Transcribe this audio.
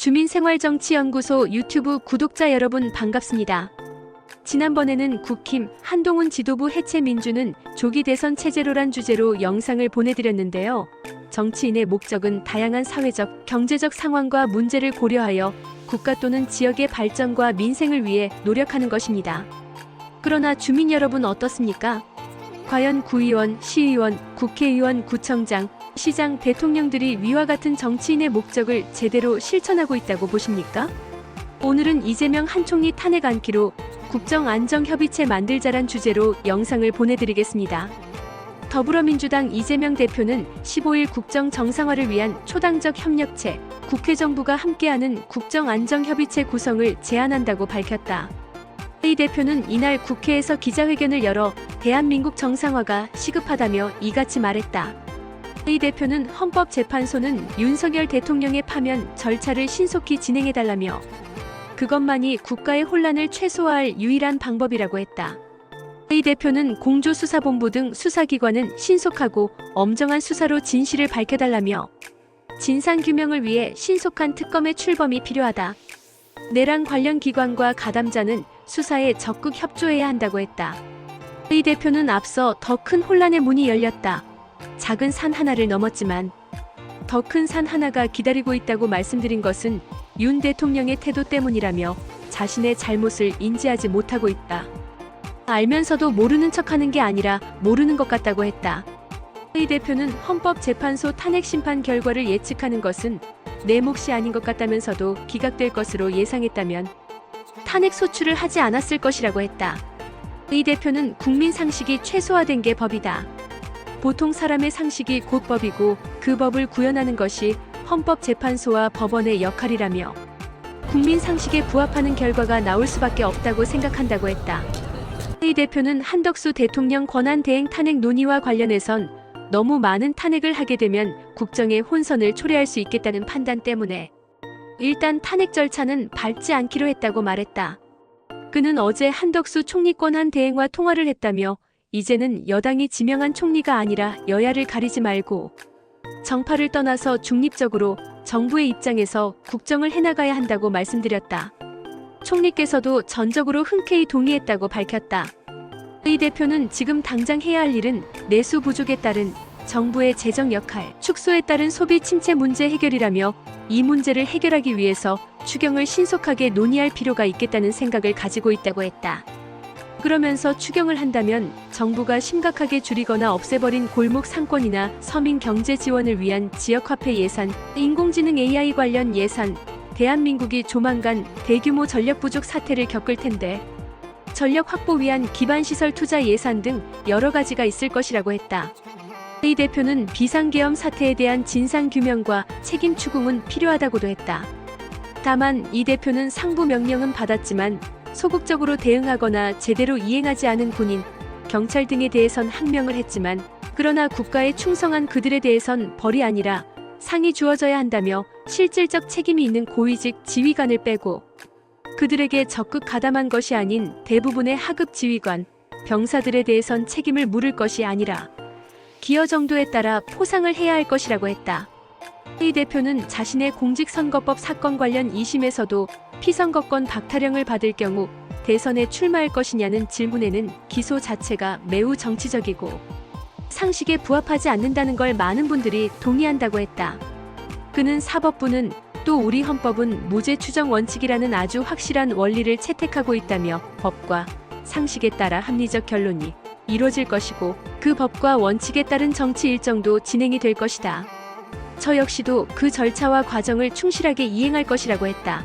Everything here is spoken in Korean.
주민생활정치연구소 유튜브 구독자 여러분 반갑습니다. 지난번에는 국힘 한동훈 지도부 해체 민주는 조기 대선 체제로란 주제로 영상을 보내드렸는데요. 정치인의 목적은 다양한 사회적, 경제적 상황과 문제를 고려하여 국가 또는 지역의 발전과 민생을 위해 노력하는 것입니다. 그러나 주민 여러분 어떻습니까? 과연 구의원, 시의원, 국회의원, 구청장, 시장, 대통령들이 위와 같은 정치인의 목적을 제대로 실천하고 있다고 보십니까? 오늘은 이재명 한 총리 탄핵 안기로 국정안정협의체 만들자란 주제로 영상을 보내드리겠습니다. 더불어민주당 이재명 대표는 15일 국정 정상화를 위한 초당적 협력체, 국회 정부가 함께하는 국정안정협의체 구성을 제안한다고 밝혔다. 이 대표는 이날 국회에서 기자회견을 열어 대한민국 정상화가 시급하다며 이같이 말했다. 이 대표는 헌법재판소는 윤석열 대통령의 파면 절차를 신속히 진행해달라며 그것만이 국가의 혼란을 최소화할 유일한 방법이라고 했다. 이 대표는 공조수사본부 등 수사기관은 신속하고 엄정한 수사로 진실을 밝혀달라며 진상규명을 위해 신속한 특검의 출범이 필요하다. 내란 관련 기관과 가담자는 수사에 적극 협조해야 한다고 했다. 이 대표는 앞서 더 큰 혼란의 문이 열렸다. 작은 산 하나를 넘었지만 더 큰 산 하나가 기다리고 있다고 말씀드린 것은 윤 대통령의 태도 때문이라며 자신의 잘못을 인지하지 못하고 있다. 알면서도 모르는 척하는 게 아니라 모르는 것 같다고 했다. 이 대표는 헌법재판소 탄핵 심판 결과를 예측하는 것은 내 몫이 아닌 것 같다면서도 기각될 것으로 예상했다면 탄핵 소추를 하지 않았을 것이라고 했다. 이 대표는 국민 상식이 최소화된 게 법이다. 보통 사람의 상식이 곧 법이고 그 법을 구현하는 것이 헌법재판소와 법원의 역할이라며 국민 상식에 부합하는 결과가 나올 수밖에 없다고 생각한다고 했다. 이 대표는 한덕수 대통령 권한 대행 탄핵 논의와 관련해선 너무 많은 탄핵을 하게 되면 국정의 혼선을 초래할 수 있겠다는 판단 때문에 일단 탄핵 절차는 밟지 않기로 했다고 말했다. 그는 어제 한덕수 총리 권한 대행과 통화를 했다며 이제는 여당이 지명한 총리가 아니라 여야를 가리지 말고 정파를 떠나서 중립적으로 정부의 입장에서 국정을 해나가야 한다고 말씀드렸다. 총리께서도 전적으로 흔쾌히 동의했다고 밝혔다. 이 대표는 지금 당장 해야 할 일은 내수 부족에 따른 정부의 재정 역할, 축소에 따른 소비 침체 문제 해결이라며 이 문제를 해결하기 위해서 추경을 신속하게 논의할 필요가 있겠다는 생각을 가지고 있다고 했다. 그러면서 추경을 한다면 정부가 심각하게 줄이거나 없애버린 골목 상권이나 서민 경제 지원을 위한 지역화폐 예산, 인공지능 AI 관련 예산, 대한민국이 조만간 대규모 전력 부족 사태를 겪을 텐데 전력 확보 위한 기반 시설 투자 예산 등 여러 가지가 있을 것이라고 했다. 이 대표는 비상계엄 사태에 대한 진상 규명과 책임 추궁은 필요하다고도 했다. 다만 이 대표는 상부 명령은 받았지만 소극적으로 대응하거나 제대로 이행하지 않은 군인, 경찰 등에 대해선 항명을 했지만 그러나 국가에 충성한 그들에 대해선 벌이 아니라 상이 주어져야 한다며 실질적 책임이 있는 고위직 지휘관을 빼고 그들에게 적극 가담한 것이 아닌 대부분의 하급 지휘관, 병사들에 대해선 책임을 물을 것이 아니라 기여 정도에 따라 포상을 해야 할 것이라고 했다. 이 대표는 자신의 공직선거법 사건 관련 2심에서도 피선거권 박탈형을 받을 경우 대선에 출마할 것이냐는 질문에는 기소 자체가 매우 정치적이고 상식에 부합하지 않는다는 걸 많은 분들이 동의한다고 했다. 그는 사법부는 또 우리 헌법은 무죄 추정 원칙이라는 아주 확실한 원리를 채택하고 있다며 법과 상식에 따라 합리적 결론이 이루어질 것이고 그 법과 원칙에 따른 정치 일정도 진행이 될 것이다. 저 역시도 그 절차와 과정을 충실하게 이행할 것이라고 했다.